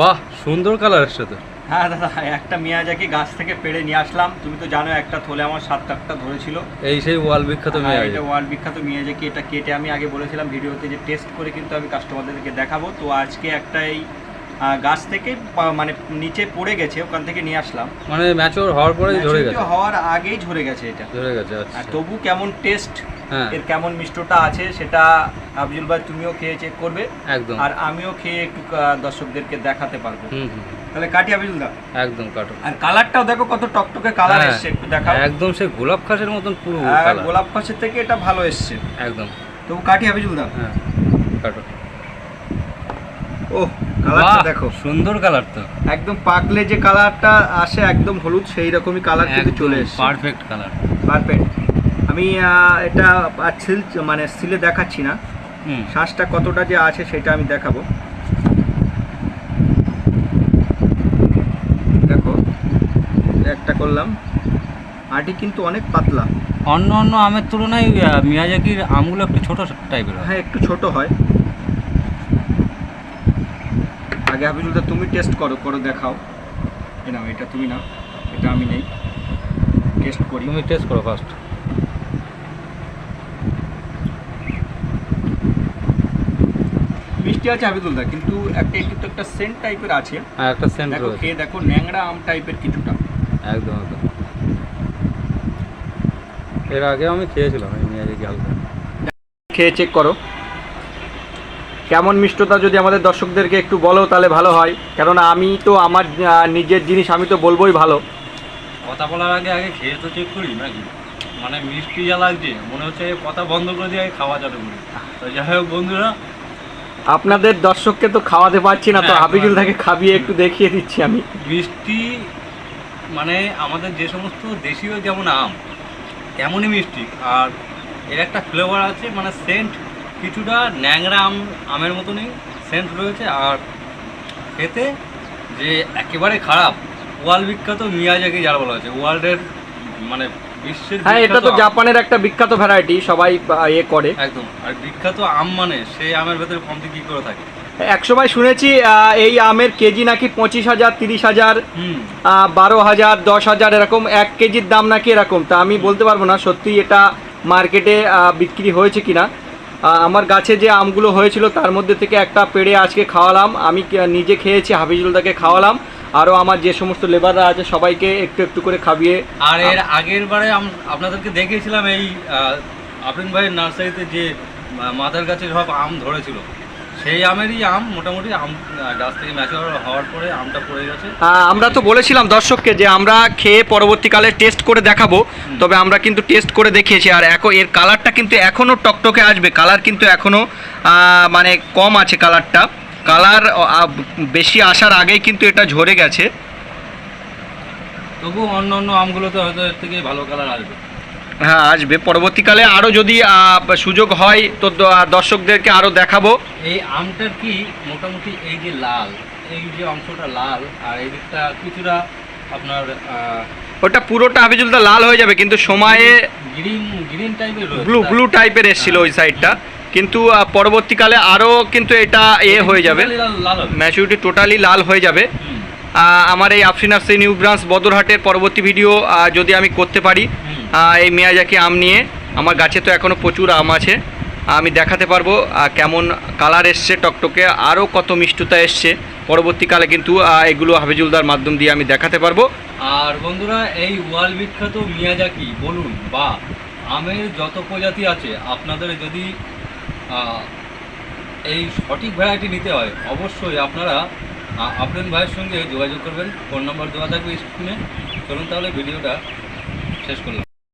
বাহ সুন্দর কালার এসছে তো হ্যাঁ দাদা একটা মিয়াজাকি গাছ থেকে পেড়ে নিয়ে আসলাম। তুমি তো জানো একটা থলে আমার সাত আটটা ধরেছিল। এই সেই ওয়াল বিখ্যাত হ্যাঁ, মেয়ে এটা ওয়ার্ল্ড বিখ্যাত মিয়াজাকি এটা কেটে আমি আগে বলেছিলাম ভিডিওতে যে টেস্ট করে কিন্তু আমি কাস্টমারদেরকে দেখাবো। তো আজকে একটা এই গাছ থেকে মানে নিচে পড়ে গেছে ওখান থেকে নিয়ে আসলাম। মানে ম্যাচওর হওয়ার পরেই ঝরে গেছে। হওয়ার আগেই ঝরে গেছে এটা। ঝরে গেছে আর আচ্ছা তবু কেমন টেস্ট এর কেমন মিষ্টটা আছে সেটা আফজুল ভাই তুমিও খেয়ে চেক করবে। একদম। আর আমিও খেয়ে একটু দর্শকদেরকে দেখাতে পারব। তাহলে কাটি আফজুল দা। একদম কাটো। আর কালারটাও দেখো কত টকটকে কালার হ্যাঁ, এসছে একটু দেখাও। একদম সেই গোলাপ খাসের মতন পুরো হ্যাঁ, কালার। গোলাপ পাশের থেকে এটা ভালো এসছে। একদম। তবু কাটি হাবিজুল দা। হ্যাঁ কাটো। ও কালারটা দেখো। সুন্দর কালার তো। একদম পাকলে যে কালারটা আসে একদম হলুদ সেই রকমই কালার কিন্তু চলে এসেছে। Perfect colour. পারফেক্ট আমি এটা আর সিল মানে সিলে দেখাচ্ছি না। শ্বাসটা কতটা যে আছে সেটা আমি দেখাবো। দেখো একটা করলাম। আটি কিন্তু অনেক পাতলা। অন্য অন্য আমের তুলনায় মিয়াজাকির আমগুলো একটু ছোট টাইপের হয়। হ্যাঁ একটু ছোট হয়। আগে হাবিজুলদা তুমি টেস্ট করো করো দেখাও। এ নাও এটা তুমি নাও। এটা আমি নেই। টেস্ট করি। তুমি টেস্ট করো ফার্স্ট মিষ্টি আছে হাবিজুলদা কিন্তু একটা একটু তো একটা সেন্ট টাইপের আছে। হ্যাঁ একটা সেন্ট দেখো খেয়ে দেখো ন্যাংরা আম টাইপের কিছুটা। একদম একদম। এর আগে আমি খেয়েছিলাম এই মিয়াজাকি হালকা খেয়ে চেক করো। কেমন মিষ্টতা যদি আমাদের দর্শকদেরকে একটু বলো তাহলে ভালো হয়। কেননা আমি তো আমার নিজের জিনিস আমি তো বলবোই ভালো। কথা বলার আগে আগে খেয়ে তো চেক করি নাকি? মানে মিষ্টি যা লাগছে মনে হচ্ছে কথা বন্ধ করে দিয়ে খাওয়া যাবে তো যাই হোক বন্ধুরা আপনাদের দর্শককে তো খাওয়াতে পারছি না তো হ্যাঁ, হাবিজুল তাকে খাবিয়ে একটু দেখিয়ে দিচ্ছি আমি। মিষ্টি মানে আমাদের যে সমস্ত দেশীয় যেমন আম তেমনই মিষ্টি। আর এর একটা ফ্লেভার আছে মানে সেন্ট কিছুটা ন্যাংরা আম আমের মতনই সেন্ট রয়েছে। আর খেতে যে একেবারে খারাপ ওয়ার্ল্ড বিখ্যাত মিয়াজাকি যারা বলা হয়েছে। ওয়ার্ল্ডের মানে বিশ্বের হ্যাঁ এটা তো জাপানের একটা বিখ্যাত ভ্যারাইটি সবাই ইয়ে করে। একদম। আর বিখ্যাত আম মানে সেই আমের ভেতরে কমতি কি করে থাকে? এক সময় শুনেছি এই আমের কেজি নাকি পঁচিশ হাজার তিরিশ হাজার বারো হাজার দশ হাজার এরকম এক কেজির দাম নাকি এরকম। তা আমি বলতে পারব না সত্যি এটা মার্কেটে বিক্রি হয়েছে কিনা। আমার গাছে যে আমগুলো হয়েছিল তার মধ্যে থেকে একটা পেড়ে আজকে খাওয়ালাম। আমি নিজে খেয়েছি হাফিজুলদাকে খাওয়ালাম। আরও আমার যে সমস্ত লেবাররা আছে সবাইকে একটু একটু করে খাবিয়ে আর এর আগের বারে আপনাদেরকে দেখিয়েছিলাম এই আফরিন ভাইয়ের নার্সারিতে যে মাদার গাছে সব আম ধরেছিল। সেই আমেরই আম মোটামুটি আম গাছ থেকে ম্যাচিওর হওয়ার পরে আমটা পড়ে গেছে। আমরা তো বলেছিলাম দর্শককে যে আমরা খেয়ে পরবর্তীকালে টেস্ট করে দেখাবো তবে আমরা কিন্তু টেস্ট করে দেখিয়েছি। আর এখন এর কালারটা কিন্তু এখনও টকটকে আসবে। কালার কিন্তু এখনও মানে কম আছে কালারটা। কালার বেশি আসার আগেই কিন্তু এটা ঝরে গেছে। তবু অন্য অন্য আমগুলোতে হয়তো এর থেকে ভালো কালার আসবে। হ্যাঁ আসবে। পরবর্তীকালে আরও যদি সুযোগ হয় তো দর্শকদেরকে আরও দেখাবো। এই আমটার কি মোটামুটি এই যে লাল এই যে অংশটা লাল আর এই দিকটা কিছুটা আপনার ওটা পুরোটা হাফিজুলদা লাল হয়ে যাবে কিন্তু সময়ে গ্রিন গ্রিন টাইপের ব্লু ব্লু টাইপের এসেছিল ওই সাইডটা কিন্তু পরবর্তীকালে আরও কিন্তু এটা এ হয়ে যাবে। ম্যাচুরিটি টোটালি লাল হয়ে যাবে। আমার এই আফরিন আফসি নিউ ব্রাঞ্চ বদরহাটের পরবর্তী ভিডিও যদি আমি করতে পারি এই মেয়াজাকি আম নিয়ে আমার গাছে তো এখনও প্রচুর আম আছে আমি দেখাতে পারব কেমন কালার এসছে টকটকে আরও কত মিষ্টতা এসছে। পরবর্তীকালে কিন্তু এগুলো হাফিজুলদার মাধ্যম দিয়ে আমি দেখাতে পারব। আর বন্ধুরা এই ওয়াল বিখ্যাত মিয়াজাকি বলুন বা আমের যত প্রজাতি আছে আপনাদের যদি এই সঠিক ভ্যারাইটি নিতে হয়। অবশ্যই আপনারা আপনার ভাইয়ের সঙ্গে যোগাযোগ করবেন। ফোন নম্বর দেওয়া থাকবে স্ক্রিনে চলুন তাহলে ভিডিওটা শেষ করলাম।